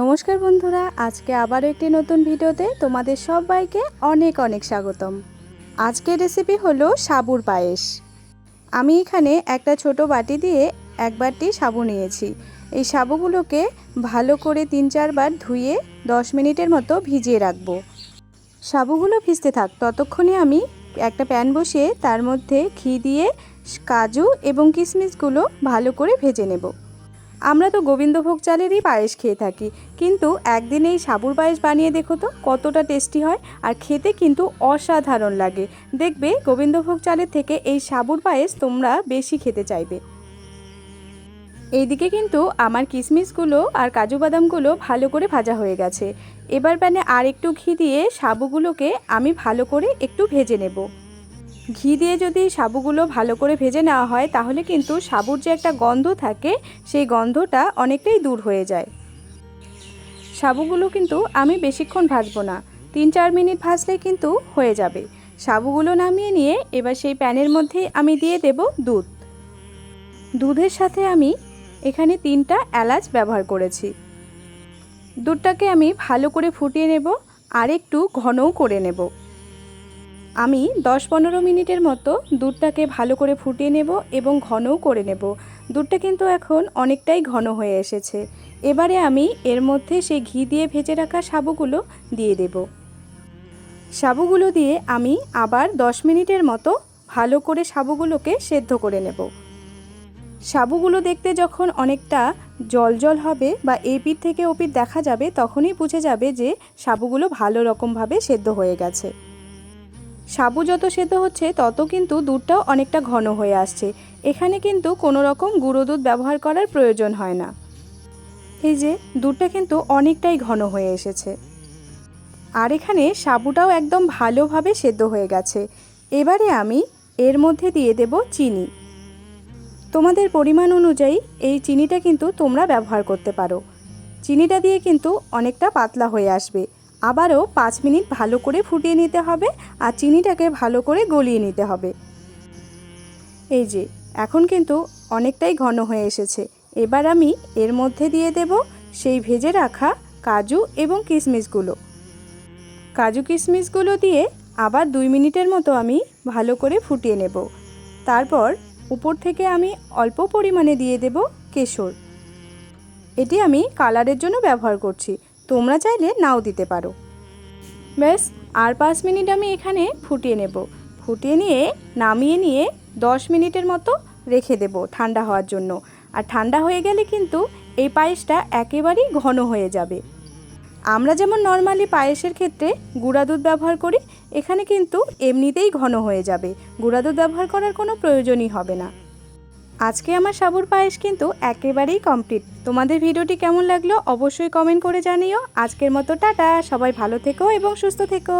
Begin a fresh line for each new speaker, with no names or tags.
নমস্কার বন্ধুরা, আজকে আবার একটি নতুন ভিডিওতে তোমাদের সবাইকে অনেক অনেক স্বাগতম। আজকের রেসিপি হলো সাবুর পায়েস। আমি এখানে একটা ছোট বাটি দিয়ে এক বাটি সাবু নিয়েছি। এই সাবুগুলোকে ভালো করে তিন চারবার ধুয়ে দশ মিনিটের মতো ভিজিয়ে রাখব। সাবুগুলো ভিজতে থাক, ততক্ষণে আমি একটা প্যান বসিয়ে তার মধ্যে ঘি দিয়ে কাজু এবং কিশমিশগুলো ভালো করে ভেজে নেব। আমরা তো গোবিন্দভোগ চালেরই পায়েস খেয়ে থাকি। কিন্তু একদিন এই সাবুর পায়েস বানিয়ে দেখো তো, কতটা টেস্টি হয় আর খেতে কিন্তু অসাধারণ লাগে। দেখবে গোবিন্দভোগ চালের থেকে এই সাবুর পায়েস তোমরা বেশি খেতে চাইবে। এইদিকে কিন্তু আমার কিশমিশগুলো আর কাজু বাদামগুলো ভালো করে ভাজা হয়ে গেছে। এবার প্যানে আর একটু ঘি দিয়ে সাবুগুলোকে আমি ভালো করে একটু ভেজে নেব। ঘি দিয়ে যদি সাবুগুলো ভালো করে ভেজে নেওয়া হয়, তাহলে কিন্তু সাবুর যে একটা গন্ধ থাকে, সেই গন্ধটা অনেকটাই দূর হয়ে যায়। সাবুগুলো কিন্তু আমি বেশিক্ষণ ভাজবো না, তিন চার মিনিট ভাজলে কিন্তু হয়ে যাবে। সাবুগুলো নামিয়ে নিয়ে এবার সেই প্যানের মধ্যে আমি দিয়ে দেব দুধ। দুধের সাথে আমি এখানে তিনটা এলাচ ব্যবহার করেছি। দুধটাকে আমি ভালো করে ফুটিয়ে নেব, আর একটু ঘনও করে নেব। আমি দশ পনেরো মিনিটের মতো দুধটাকে ভালো করে ফুটিয়ে নেব এবং ঘনও করে নেব। দুধটা কিন্তু এখন অনেকটাই ঘন হয়ে এসেছে। এবারে আমি এর মধ্যে সেই ঘি দিয়ে ভেজে রাখা সাবুগুলো দিয়ে দেব। সাবুগুলো দিয়ে আমি আবার দশ মিনিটের মতো ভালো করে সাবুগুলোকে সেদ্ধ করে নেব। সাবুগুলো দেখতে যখন অনেকটা জল জল হবে বা এই পিঠ থেকে ও পিঠ দেখা যাবে, তখনই বুঝে যাবে যে সাবুগুলো ভালো রকমভাবে সেদ্ধ হয়ে গেছে। সাবু যত সেদ্ধ হচ্ছে, তত কিন্তু দুধটাও অনেকটা ঘন হয়ে আসছে। এখানে কিন্তু কোনো রকম গুঁড়ো দুধ ব্যবহার করার প্রয়োজন হয় না। এই যে, দুধটা কিন্তু অনেকটাই ঘন হয়ে এসেছে। আর এখানে সাবুটাও একদম ভালোভাবে সেদ্ধ হয়ে গেছে। এবারে আমি এর মধ্যে দিয়ে দেব চিনি। তোমাদের পরিমাণ অনুযায়ী এই চিনিটা কিন্তু তোমরা ব্যবহার করতে পারো। চিনিটা দিয়ে কিন্তু অনেকটা পাতলা হয়ে আসবে। আবারও পাঁচ মিনিট ভালো করে ফুটিয়ে নিতে হবে আর চিনিটাকে ভালো করে গলিয়ে নিতে হবে। এই যে, এখন কিন্তু অনেকটাই ঘন হয়ে এসেছে। এবার আমি এর মধ্যে দিয়ে দেব সেই ভেজে রাখা কাজু এবং কিশমিশগুলো। কাজু কিশমিশগুলো দিয়ে আবার দুই মিনিটের মতো আমি ভালো করে ফুটিয়ে নেব। তারপর উপর থেকে আমি অল্প পরিমাণে দিয়ে দেব কেশর। এটি আমি কালারের জন্য ব্যবহার করছি। তোমরা চাইলে নাও দিতে পারো। ব্যাস, আর পাঁচ মিনিট আমি এখানে ফুটিয়ে নেব। ফুটিয়ে নিয়ে, নামিয়ে নিয়ে দশ মিনিটের মতো রেখে দেব ঠান্ডা হওয়ার জন্য। আর ঠান্ডা হয়ে গেলে কিন্তু এই পায়েসটা একেবারেই ঘন হয়ে যাবে। আমরা যেমন নর্মালি পায়েসের ক্ষেত্রে গুঁড়া দুধ ব্যবহার করি, এখানে কিন্তু এমনিতেই ঘন হয়ে যাবে। গুঁড়া দুধ ব্যবহার করার কোনো প্রয়োজনই হবে না। আজকে আমার সাবুর পায়েস কিন্তু একেবারেই কমপ্লিট তোমাদের ভিডিওটি কেমন লাগল অবশ্যই কমেন্ট করে জানিও। আজকের মতো টাটা, সবাই ভালো থেকো এবং সুস্থ থেকো।